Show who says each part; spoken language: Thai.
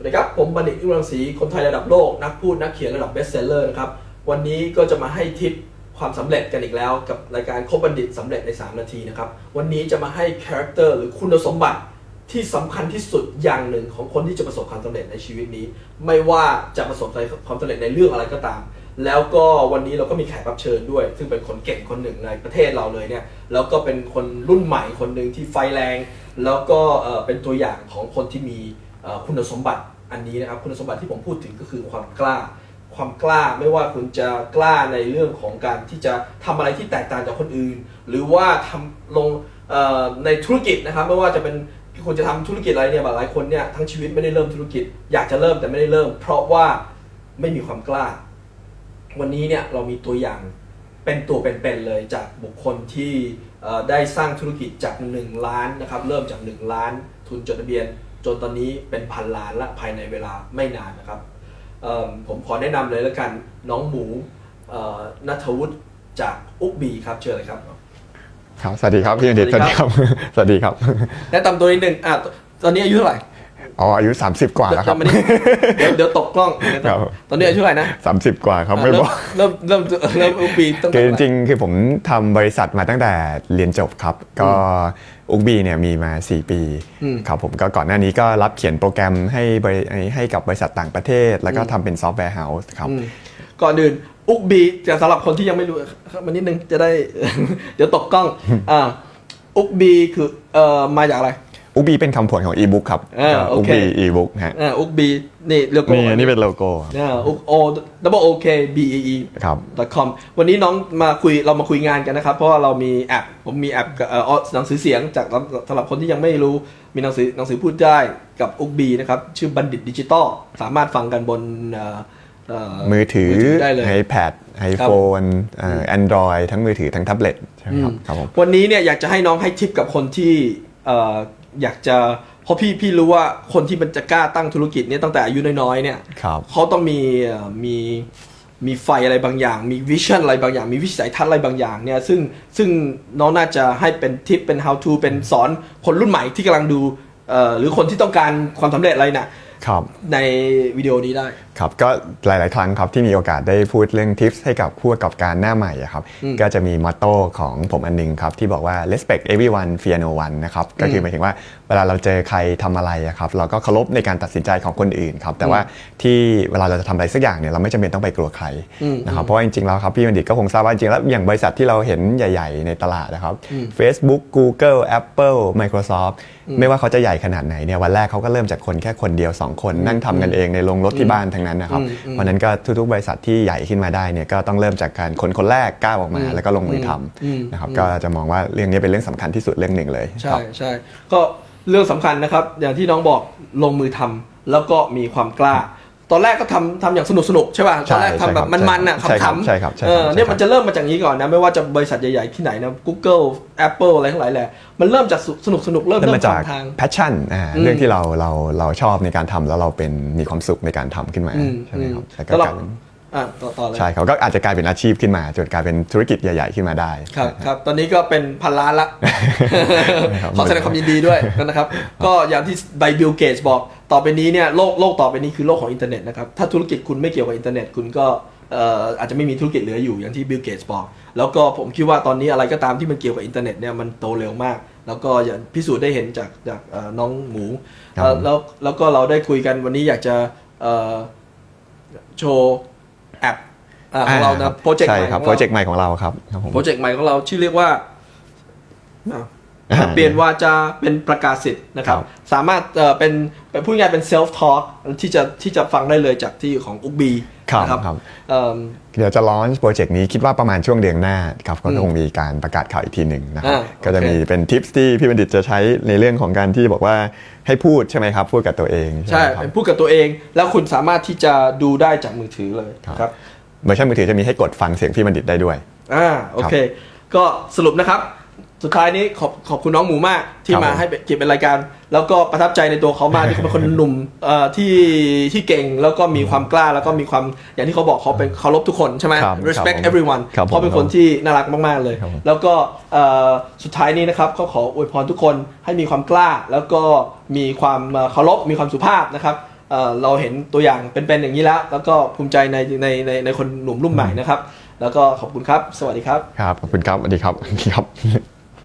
Speaker 1: สวัสดีครับ ผมบัณฑิตอิรังศรีคนไทยระดับโลก นักพูดนักเขียนระดับเบสเซลเลอร์นะครับ วันนี้ก็จะมาให้ทิปความสำเร็จกันอีกแล้ว กับรายการคบบัณฑิตสำเร็จใน 3 นาทีนะครับ วันนี้จะมาให้คาแรคเตอร์หรือคุณสมบัติที่สำคัญที่สุดอย่างหนึ่งของคนที่จะประสบความสำเร็จในชีวิตนี้ ไม่ว่าจะประสบความสำเร็จในเรื่องอะไรก็ตาม แล้วก็วันนี้เราก็มีแขกรับเชิญด้วย ซึ่งเป็นคนเก่งคนหนึ่งในประเทศเราเลยเนี่ยแล้วก็เป็นคนรุ่นใหม่คนหนึ่งที่ไฟแรง แล้วก็เป็นตัวอย่างของคนที่มี คุณสมบัติอันนี้นะครับคุณสมบัติที่ผมพูดถึงก็คือความกล้า ความกล้าไม่ว่าคุณจะกล้าในเรื่องของการที่จะทำอะไรที่แตกต่างจากคนอื่น หรือว่าทำลงในธุรกิจนะครับไม่ว่าจะเป็นคุณจะทำธุรกิจอะไรเนี่ยหลายคนเนี่ยทั้งชีวิตไม่ได้เริ่มธุรกิจ อยากจะเริ่มแต่ไม่ได้เริ่ม เพราะว่าไม่มีความกล้า วันนี้เนี่ยเรามีตัวอย่างเป็นตัวเป็นๆเลยจากบุคคลที่ได้สร้างธุรกิจจาก 1 ล้านนะครับเริ่มจาก 1 ล้าน ทุนจดทะเบียน จนตอนนี้เป็นพันล้านละภายในเวลาไม่นานนะครับเอิ่มผมขอแนะนำเลยแล้วกันน้องหมูเอ่อนัทวุฒิจากอุกบีครับเชิญเลยครับ
Speaker 2: ครับสวัสดีครับพี่อดิต
Speaker 1: ส
Speaker 2: ส
Speaker 1: วั
Speaker 2: วั
Speaker 1: ส
Speaker 2: ส
Speaker 1: ดี
Speaker 2: ดี
Speaker 1: ค
Speaker 2: ค
Speaker 1: รั
Speaker 2: รับบสวัสดีครับ
Speaker 1: แนะนำตัวนิดนึงอะตตอนนี้อายุเท่าไหร่
Speaker 2: อ๋ออายุ 30 กว่าแล้วครับ
Speaker 1: เดี๋ยวเดี๋ยวเดี๋ยวตกกล้องเดี๋ยวตก
Speaker 2: ครับ
Speaker 1: ตอนนี้อายุเท่าไหร่นะ
Speaker 2: 30 กว่าครับ
Speaker 1: อะ
Speaker 2: ไม่
Speaker 1: เริ่
Speaker 2: บ
Speaker 1: ม
Speaker 2: อก
Speaker 1: เริ่มเริ่มเริ่มอุกบีต้อง
Speaker 2: คือจริงๆคือผมทำบริษัทมาตั้งแต่เรียนจบครับ ก็อุกบีเนี่ยมีมา 4 ปี
Speaker 1: อืม
Speaker 2: ครับผมก็ก่อนหน้านี้ก็รับเขียนโปรแกรมให้บริให้กับบริษัทต่างประเทศ แล้วก็ทำเป็นซอฟต์แวร์เฮาส์ครับ
Speaker 1: อืมก่อนอื่นอุกบีจะสำหรับคนที่ยังไม่รู้ครับมันนิดนึงจะได้ เดี๋ยวตกกล้องอ่าอุกบีคือเอ่อมาจากอะไร
Speaker 2: อุกบีเป็นคำผวนของอีบุ๊กครับ
Speaker 1: อ่าโอ
Speaker 2: อุก
Speaker 1: เค
Speaker 2: บีอีบุ๊กฮะ
Speaker 1: อ่าอุกบีนี่เรียก
Speaker 2: นี่นี่เป็นโลโก้
Speaker 1: อ่าอุกโอ double o k b e e
Speaker 2: ครับ
Speaker 1: com วันนี้น้องมาคุยเรามาคุยงานกันนะครับ เพราะว่าเรามีแอปผมมีแอปกับเอ่อหนังสือเสียงจากสำหรับคนที่ยังไม่รู้มีหนังสือหนังสือพูดได้กับอุกบีนะครับ ชื่อบัณฑิตดิจิตอลสามารถฟังกันบนเอ่อเมื
Speaker 2: อถือ
Speaker 1: ได้เลย
Speaker 2: iPad iPhone เอ่อ Android ทั้งมือถือทั้งแท็บเล็ตใช่ไหมครับครับผม
Speaker 1: วันนี้เนี่ยอยากจะให้น้องให้ทิปกับคนที่เอ่อ อยากจะเพราะพี่พี่รู้ว่าคนที่มันจะกล้าตั้งธุรกิจเนี่ยตั้งแต่อายุน้อยๆเนี่ย
Speaker 2: ครับ
Speaker 1: เขาต้องมีเอ่อมีมีไฟอะไรบางอย่าง มีวิชั่นอะไรบางอย่าง มีวิสัยทัศน์อะไรบางอย่างเนี่ย ซึ่งซึ่งน้องน่าจะให้เป็นทิปเป็น how to เป็นสอนคนรุ่นใหม่ที่กำลังดูเอ่อหรือคนที่ต้องการความสำเร็จอะไรน่ะ
Speaker 2: ครับ
Speaker 1: ในวิดีโอนี้ได้
Speaker 2: ครับก็หลาย ๆ ครั้งครับที่มีโอกาสได้พูดเรื่องทิปให้กับผู้ประกอบการหน้าใหม่อะครับ
Speaker 1: อืม
Speaker 2: ก็จะมีมอตโต้ของผมอันหนึงครับที่บอกว่า respect everyone fear no one นะครับก็คือหมายถึงว่าเวลาเราเจอใครทำอะไรอะครับเราก็เคารพในการตัดสินใจของคนอื่นครับแต่ว่าที่เวลาเราจะทำอะไรสักอย่างเนี่ยเราไม่จำเป็นต้องไปกลัวใคร
Speaker 1: อืม
Speaker 2: นะครับเพราะว่าจริง ๆ แล้วครับพี่บัณฑิตก็คงทราบว่าจริงๆแล้วอย่างบริษัทที่เราเห็นใหญ่ ๆ ในตลาดนะครับ Facebook Google Apple Microsoft ไม่ว่าเขาจะใหญ่ขนาดไหนเนี่ยวันแรกเขาก็เริ่มจากคนแค่คนเดียวสองคนนั่งทำกันเองในโรงรถที่บ้านทั้งนั้นนะครับ
Speaker 1: อืมอืม
Speaker 2: เพราะฉะนั้นก็ทุกๆ บริษัทที่ใหญ่ขึ้นมาได้เนี่ยก็ต้องเริ่มจากการคนคนแรกก้าวออกมา แล้วก็ลงมือท
Speaker 1: อืมำ
Speaker 2: นะครับก็จะมองว่าเรื่องนี้เป็นเรื่องสำคัญที่สุดเรื่องหนึ่งเลย
Speaker 1: ใช่
Speaker 2: ครับ
Speaker 1: ใช่ก็เรื่องสำคัญนะครับอย่างที่น้องบอกลงมือทำแล้วก็มีความกล้า ตอนแรกก็ทำทำอย่างสนุกสนุกๆใช่ป่ะตอนแรกทำแบบมันๆอะ
Speaker 2: ใช่ครับ
Speaker 1: ขำ
Speaker 2: ใช่ครับ
Speaker 1: ๆ
Speaker 2: ใช่ครับ
Speaker 1: เออ
Speaker 2: ใช่ครับ
Speaker 1: เนี่ยมันจะเริ่มมาจากนี้ก่อนนะ ไม่ว่าจะบริษัทใหญ่ๆที่ไหนนะ Google Apple อะไรทั้งหลายแหละมันเริ่มจากสนุกสนุกๆเริ่ม
Speaker 2: เริ่ม
Speaker 1: เริ่
Speaker 2: มามจาก
Speaker 1: ทางทาง
Speaker 2: passion อ่า
Speaker 1: อืม
Speaker 2: เรื่องที่เราเราเราชอบในการทำแล้วเราเป็นมีความสุขในการทำขึ้นมา
Speaker 1: อืม
Speaker 2: ใช่ไหมครับ
Speaker 1: อืม
Speaker 2: แล้วก็
Speaker 1: แล้วเรา
Speaker 2: กลายเป็น
Speaker 1: อะต่อต่อเลย
Speaker 2: ใช่เขาก็อาจจะกลายเป็นอาชีพขึ้นมาจนกลายเป็นธุรกิจใหญ่ ๆ ขึ้นมาได้
Speaker 1: ครับครับตอนนี้ก็เป็นพันล้านละ
Speaker 2: ครับ
Speaker 1: ขอแสดงความยินดีด้วยนะครับ ก็อย่างที่ไบบิลเกตบอกต่อไปนี้เนี่ยโลกโลกต่อไปนี้คือโลกของอินเทอร์เน็ตนะครับ ถ้าธุรกิจคุณไม่เกี่ยวกับอินเทอร์เน็ตคุณก็เอ่ออาจจะไม่มีธุรกิจเหลืออยู่อย่างที่บิลเกตบอก แล้วก็ผมคิดว่าตอนนี้อะไรก็ตามที่มันเกี่ยวกับอินเทอร์เน็ตเนี่ยมันโตเร็วมาก แล้วก็อย่างพิสูจน์ได้เห็นจากจากเอ่อน้องหมู
Speaker 2: ครับ
Speaker 1: เอ่อแล้วแล้วก็เราได้คุยกันวันนี้อยากจะเอ่อโชว์ แอปอ่าของเรานะโปรเจกต์
Speaker 2: ใช่
Speaker 1: ใหม่
Speaker 2: ครับ
Speaker 1: ของ
Speaker 2: โปร
Speaker 1: เรา
Speaker 2: เจกต์ใหม่ของเราครับครับผม
Speaker 1: โปรเจกต์ใหม่ของเราชื่อเรียกว่าอะ
Speaker 2: อ่า
Speaker 1: เปลี่ยนวาจาเป็นประกาศสิทธิ์นะครับ
Speaker 2: ครับ
Speaker 1: สามารถเอ่อเป็นเป็นพูดง่ายๆเป็นเซลฟ์ทอ l k ที่จะที่จะฟังได้เลยจากที่ของอุกบี
Speaker 2: ครับ
Speaker 1: นะครับ
Speaker 2: ครับ
Speaker 1: เอิ่ม
Speaker 2: เดี๋ยวจะลอนโปรเจกต์นี้คิดว่าประมาณช่วงเดือนหน้าครับก็
Speaker 1: อืม
Speaker 2: คงมีการประกาศข่าวอีกทีหนึ่งนะครับ
Speaker 1: อ่า
Speaker 2: ก็จะ
Speaker 1: โอเค
Speaker 2: มีเป็นทิปที่พี่บัณฑิตจะใช้ในเรื่องของการที่บอกว่าให้พูดใช่ไหมครับ พูดกับตัวเอง
Speaker 1: ใช่
Speaker 2: ไหมครับ
Speaker 1: เป็นพูดกับตัวเอง แล้วคุณสามารถที่จะดูได้จากมือถือเลย
Speaker 2: ครับ
Speaker 1: ครับ
Speaker 2: เวอร์ชันมือถือจะมีให้กดฟังเสียงพี่บัณฑิตได้ด้วย
Speaker 1: อ่าโอเค ก็สรุปนะครับ สุดท้ายนี้ขอบขอบคุณน้องหมูมากที่
Speaker 2: ครับ
Speaker 1: มา
Speaker 2: ผม
Speaker 1: ให้เก็บเป็นรายการ แล้วก็ประทับใจในตัวเขามากที่เขาเป็นคนหนุ่มเอ่อที่ที่เก่งแล้วก็มีความกล้าแล้วก็มีความอย่างที่เขาบอกเขาเป็นเคารพทุกคนใช่ไหม
Speaker 2: ครับ
Speaker 1: respect
Speaker 2: ครับผม
Speaker 1: everyone
Speaker 2: ครับผม
Speaker 1: เขาเป็นคนที่น่ารักมาก ๆ เลย
Speaker 2: ครับผม
Speaker 1: แล้วก็เอ่อสุดท้ายนี้นะครับก็ขออวยพรทุกคนให้มีความกล้า แล้วก็มีความเอ่อเคารพมีความสุภาพนะครับเอ่อเราเห็นตัวอย่างเป็นๆอย่างนี้แล้ว แล้วก็ภูมิใจในในในในคนหนุ่มรุ่นใหม่นะครับ แล้วก็ขอบคุณครับ สวัสดีครับ
Speaker 2: ครับขอบคุณครับสวัสดีครับสวัสดีครับ